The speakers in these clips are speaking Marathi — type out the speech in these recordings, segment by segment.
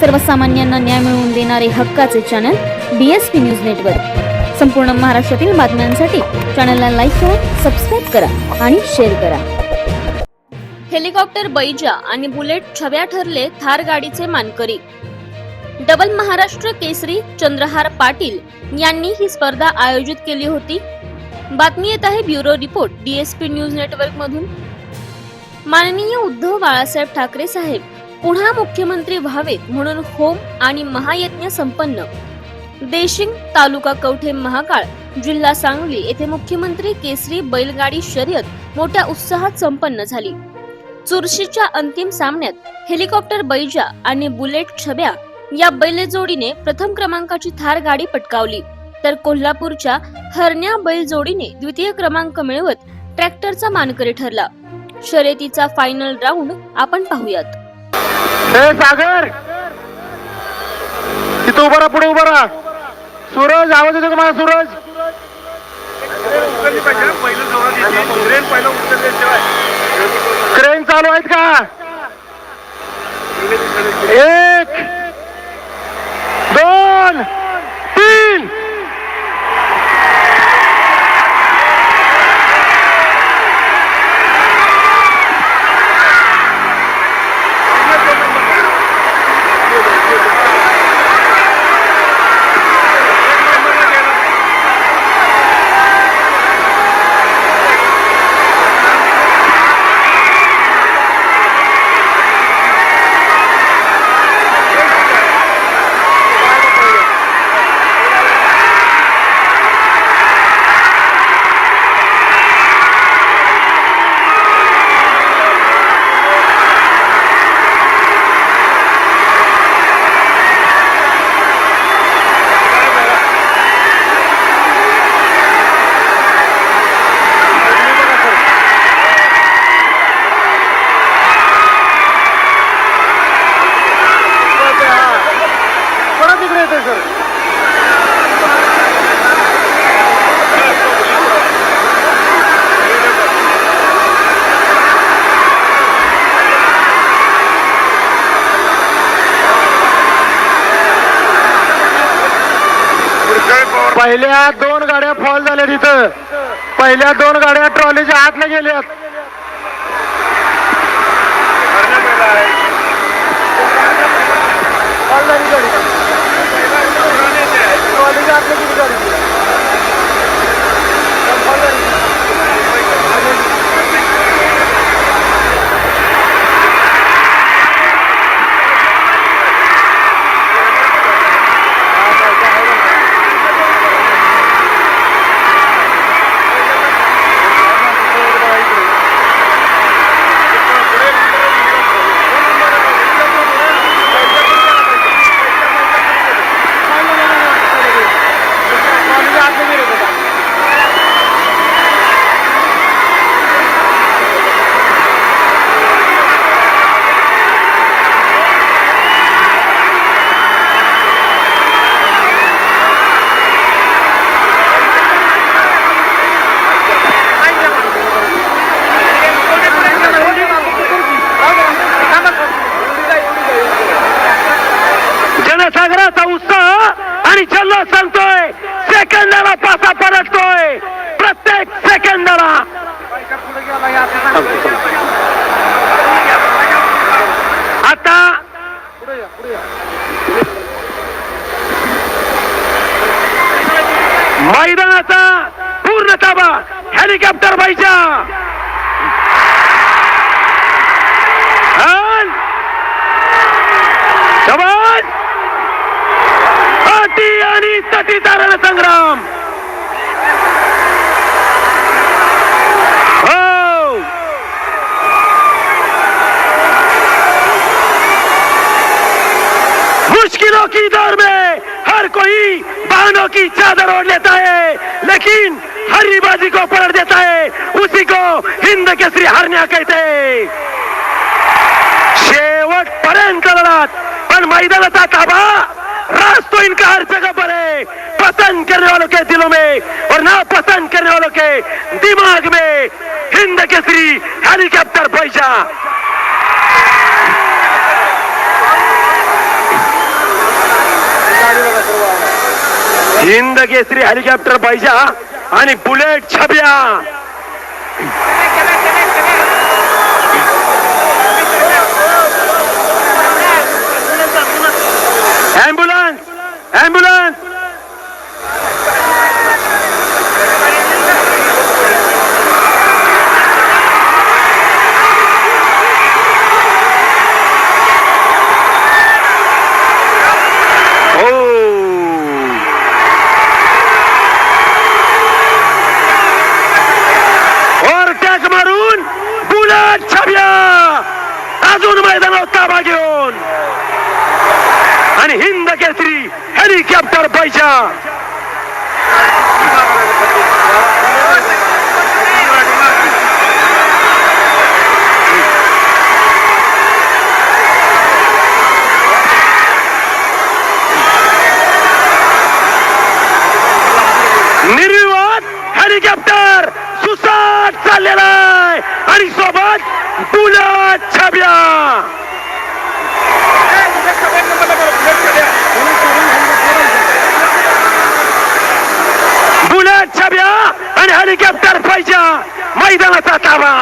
सर्वसामान्यांना न्याय मिळवून देणारे हक्काचे channel B S P news network संपूर्ण महाराष्ट्रातील बातम्यांसाठी चॅनलला लाईक करा सबस्क्राईब करा आणि शेअर करा. हेलिकॉप्टर बैजा आणि बुलेट छव्या ठरले थार गाडीचे मानकरी. डबल महाराष्ट्र केसरी चंद्रहार पाटील यांनी ही स्पर्धा आयोजित केली होती. बातमी येत आहे bureau report DSP news network मधून. माननीय उद्धव बाळासाहेब ठाकरे साहेब पुन्हा मुख्यमंत्री व्हावेत म्हणून होम आणि महायज्ञ संपन्न. देशिंग तालुका कवठे महाकाळ जिल्हा सांगली येथे मुख्यमंत्री केसरी बैलगाडी शर्यत मोठ्या उत्साहात संपन्न झाली. चुरशीच्या अंतिम सामन्यात हेलिकॉप्टर बैजा आणि बुलेट छब्या या बैलजोडीने प्रथम क्रमांकाची थार गाडी पटकावली. तर कोल्हापूरच्या हरण्या बैलजोडीने द्वितीय क्रमांक मिळवत ट्रॅक्टरचा मानकरी ठरला. शर्यतीचा फायनल राऊंड आपण पाहूयात. हे सागर! तिथं उभा राहा पुढे उभा राहा. सूरज आवाज येतो का सूरज? क्रेन चालू आहेत का? एक दोन पहिल्या दोन गाड्या फॉल झाल्या तिथं पहिल्या दोन गाड्या ट्रॉलीच्या आतला गेल्यात. फॉल झाली ट्रॉलीच्या आतला गेली गाडी. की दौर में हर कोई बहनों की चादर ओढ़ लेता है, लेकिन हरी बाजी को पलट देता है, उसी को हिंद के केसरी हरण्या कहते हैं। शेवटपर्यंत लढत पण मैदानाचा ताबा तो इनका हर जगह पर है, पसंद करने वालों के दिलों में और ना पसंद करने वालों के दिमाग में हिंद केसरी हेलीकॉप्टर पैसा हिंद केसरी हेलिकॉप्टर पैसा आणि बुलेट छब्या ऍम्ब्युलन्स ऍम्ब्युलन्स हो ओव्हरटॅक मारून बुलेट छाप्या अजून मैदानावर ताबा घेऊन आणि हिंद केसरी हेलिकॉप्टर पैसा निर्विवाद हेलिकॉप्टर सुसाट चाललेला आहे आणि सोबत बुलेट छाप्या बुलेट आणि हेलिकॉप्टर पाहिजे. मैदानाचा ताबा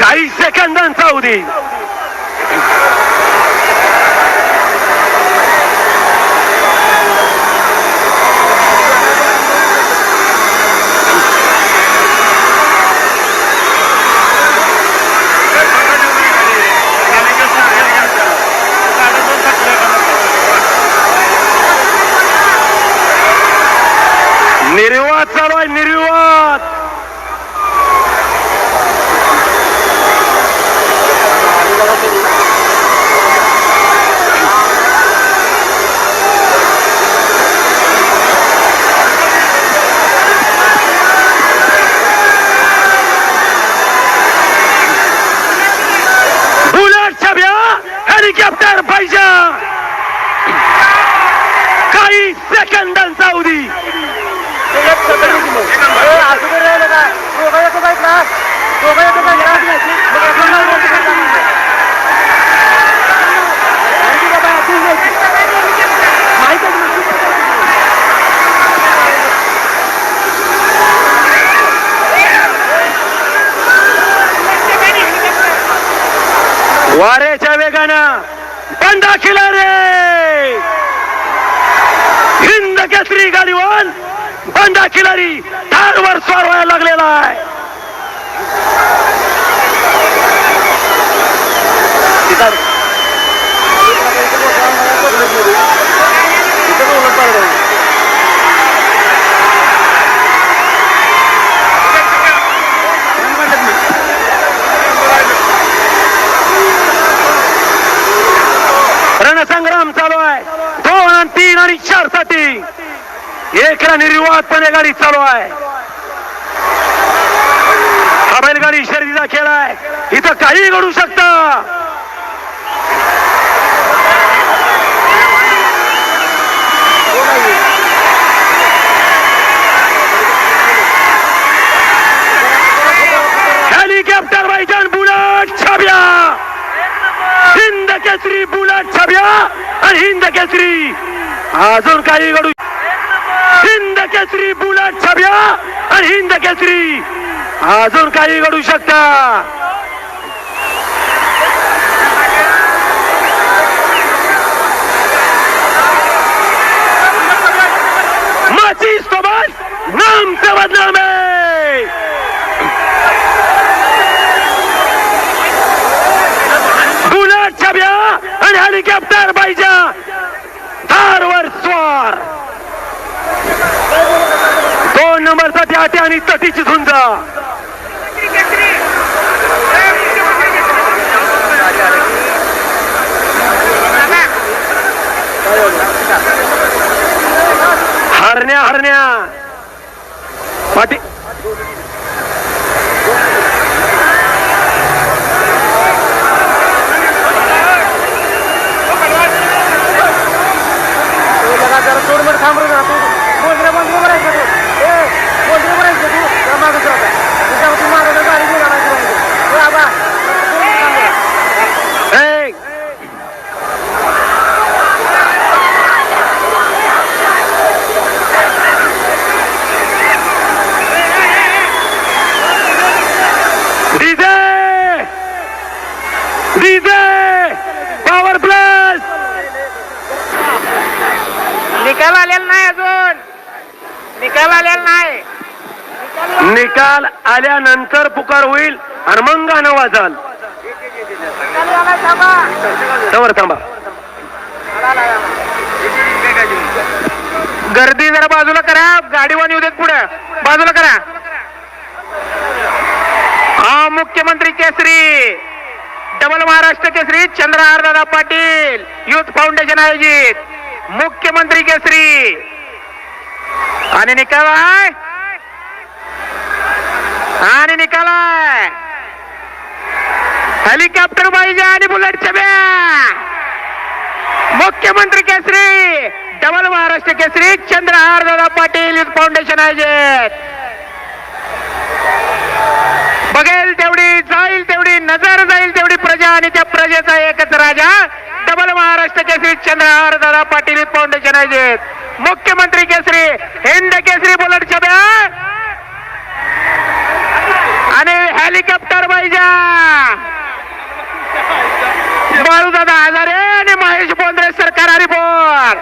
काही सेकंदांचा उदी निर्वाद चालू आहे निर्वाद बुलेट छब्या हेलिकॉप्टर पाहिजे काही सेकंदांचा अवधी वाऱ्याच्या वेगानं बंदा खिलारे रे! हिंद केसरी गाडी बंदा खिलारी ठारवर स्वार व्हायला लागलेला आहे रणसंग्राम चालू आहे दोन आणि तीन आणि चारसाठी एकला निर्विवादपणे गाडी चालू आहे. हा बैलगाडी शर्दीचा खेळ आहे. इथं काही घडू शकतं. हेलिकॉप्टर बायजान बुलट छाब्या. हिंद केसरी बुलट छाब्या आणि हिंद केसरी. अजून काही घडू हिंद केसरी बुलेट छाब्या आणि हिंद केसरी. अजून काही घडू शकता. माझी सोबत नाम से बदनाम आहे. आणि तटीची झुंज. हरण्या हरण्या. पाटी. थांब आलेला नाही अजून. निकाल आलेला नाही. निकाल आल्यानंतर पुकार होईल आणि मग गाणं वाजाल. तवर थांबा. गर्दी जरा बाजूला करा. गाडीवान येऊ देत पुढे. बाजूला करा. हा मुख्यमंत्री केसरी. Double Maharashtra Kesari Chandrahar Dada Patil youth foundation आयोजित. मुख्यमंत्री केसरी। आणि निकालाय। आणि निकालाय। हेलिकॉप्टर पाहिजे आणि बुलेट छब्या। मुख्यमंत्री केसरी double Maharashtra Kesari Chandrahar Dada Patil youth foundation आयोजित। बघेल तेवढी जाईल तेवढी नजर जाईल तेवढी प्रजा आणि त्या प्रजेचा एकच राजा डबल महाराष्ट्र केसरी चंद्रहार दादा पाटील फाउंडेशन आयोजित. मुख्यमंत्री केसरी हिंद केसरी बुलेट छब्या आणि हेलिकॉप्टर पाहिजे बाळू दादा हजारे आणि महेश बोंद्रे सरकार हरिपोर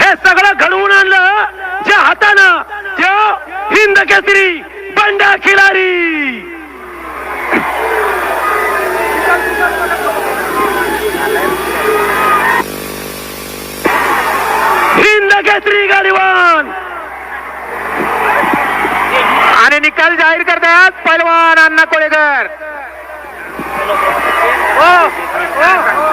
हे सगळं घडवून आणलं ज्या हातानं त्यो हिंद केसरी बंडा खिलारी केसरी गाडीवान आणि निकाल जाहीर करतात पैलवान अण्णा कोळेकर. हो, हो.